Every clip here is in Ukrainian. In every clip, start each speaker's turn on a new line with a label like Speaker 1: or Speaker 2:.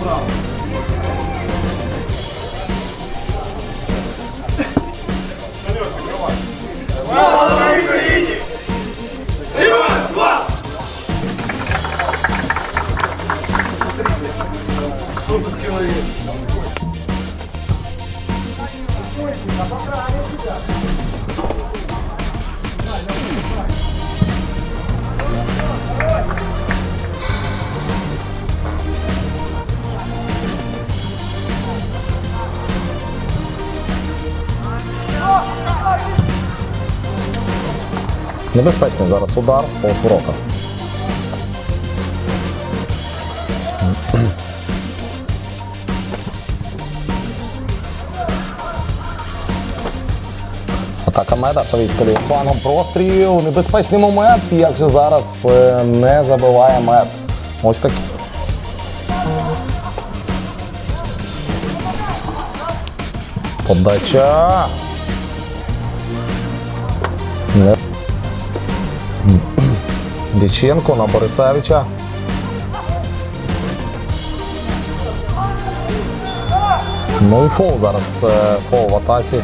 Speaker 1: prova.
Speaker 2: Небезпечний зараз удар по воротах. Атака меда Савійська лівим флангом простріл. Небезпечний момент. Як же зараз е, не забиває мед. Ось такий. Подача. Не. Дяченко на Борисевича. Ну і фол зараз е, фол в атаці.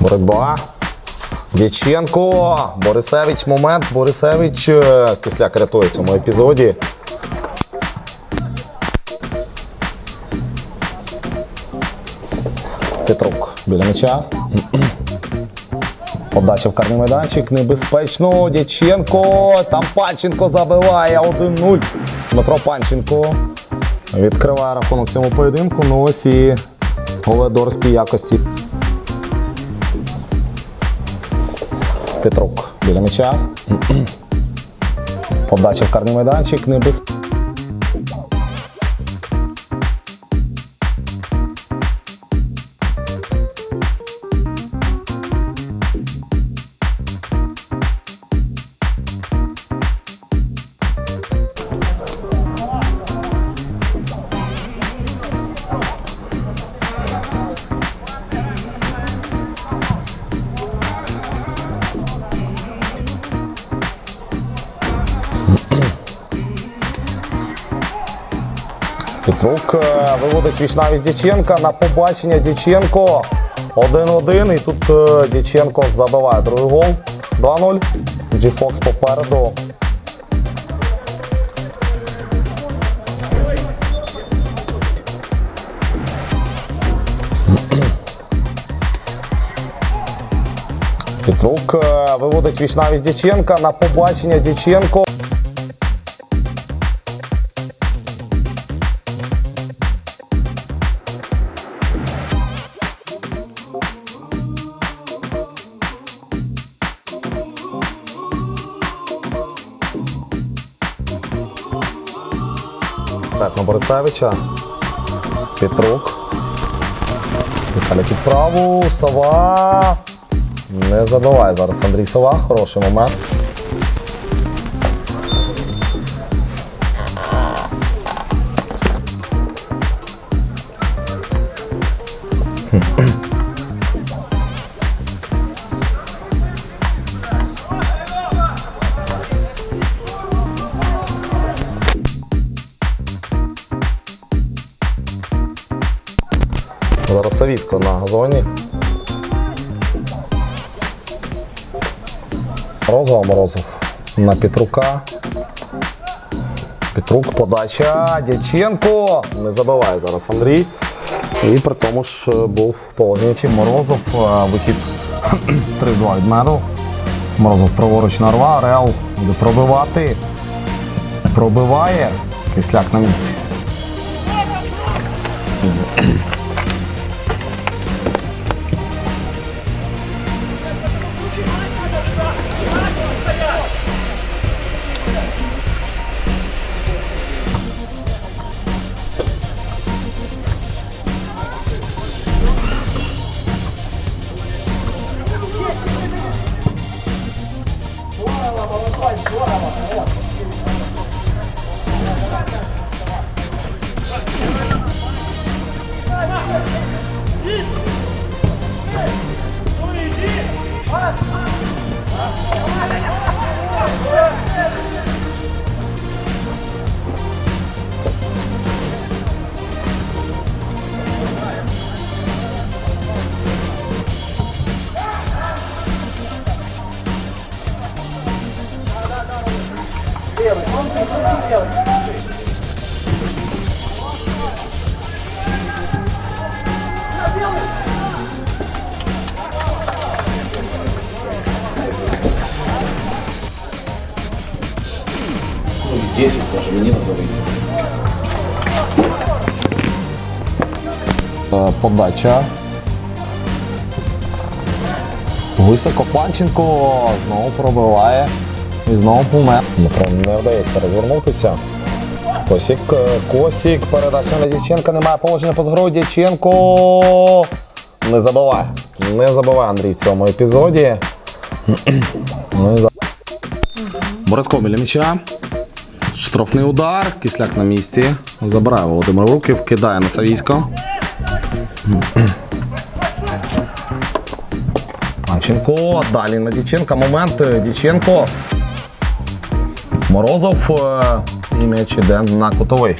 Speaker 2: Боротьба. Дяченко. Борисевич момент. Борисевич. е, Кисляк рятує в цьому епізоді. Петрук біля м'яча. Подача в карний майданчик. Небезпечно. Дяченко. Там Панченко забиває 1-0. Дмитро Панченко відкриває рахунок в цьому поєдинку. Ну ось і голедорські якості. Петрук біля м'яча. Подача в карний майданчик. Небезпечно. Петрук е, виводить вічнавість Дяченка на побачення Дяченко 1-1. І тут е, Дяченко забиває другий гол. 2-0. Джі Фокс попереду. Петрук е, виводить вічнавість Дяченка на побачення Дяченко. Так, на Борисевича. Петрук. Віталя під праву. Сова. Не забиває зараз Андрій Сова. Хороший момент. Зараз на газоні. Морозова, Морозов на Петрука. Петрук, подача. Дяченко. Не забиває зараз Андрій. І при тому ж е, був в Морозов. е, Вихід 3-2 від меду. Морозов праворуч нарва. Реал буде пробивати. Пробиває. Кисляк на місці. Белый, он белый. Десять даже, мне надо вийти. Подача. Високо Панченко знову пробиває. І знову помер. Дмитро не вдається розвернутися. Косік, е, Косік, передача на Дяченка, немає положення поза грою. Дяченко не забиває. Не забиває Андрій в цьому епізоді. Ну, і за- Бориско біля м'яча. Штрафний удар, кисляк на місці. Забирає Володимир руки, вкидає на Савійсько. Панченко, далі на Діченка. Момент. Діченко. Морозов. е, І м'яч іде на кутовий.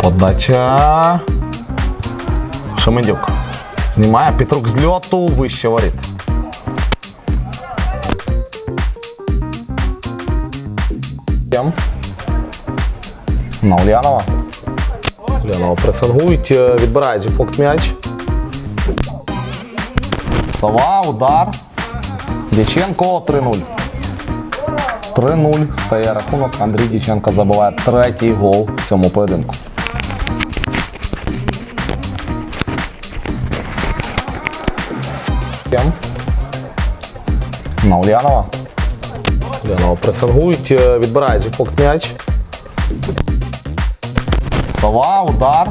Speaker 2: Подача. Шамендюк. Знімає Петрук з льоту, вище. Єм. На Ульянова. Ульянова пресингують, е, відбирає Фокс м'яч. Сова, удар. Дяченко 3-0. 3-0 стає рахунок. Андрій Дяченко забиває третій гол в цьому поєдинку. На Ульянова. Ульянова пресингують, е, відбирає Фокс м'яч. Сова, удар.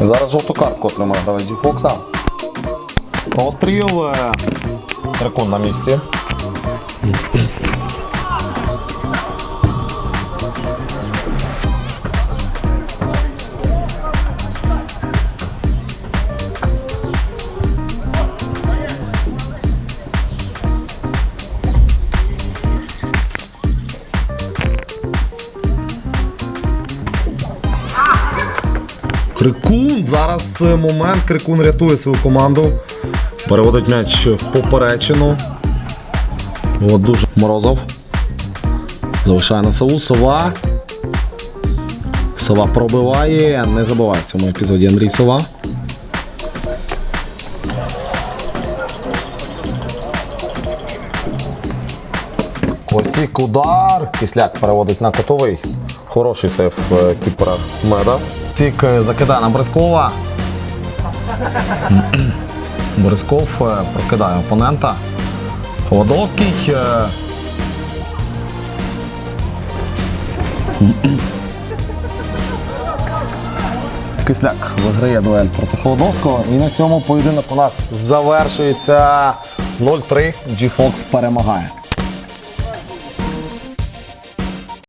Speaker 2: Зараз жовту картку отримає Джі Фокса. Простріл. е, на місці. Крикун. Зараз е, момент. Крикун рятує свою команду. Переводить м'яч в поперечину. От дуже Морозов. Залишає на сову. Сова. Сова пробиває. Не забиває в цьому епізоді Андрій Сова. Косік удар. Кисляк переводить на котовий. Хороший сейф е, кіпера Меда. Тік е, закидає на Брескова. Борисков е, прокидає опонента. Холодовський. е, Кисляк виграє дуель проти Холодовського. І на цьому поєдинок у нас завершується 0-3. G-Fox перемагає.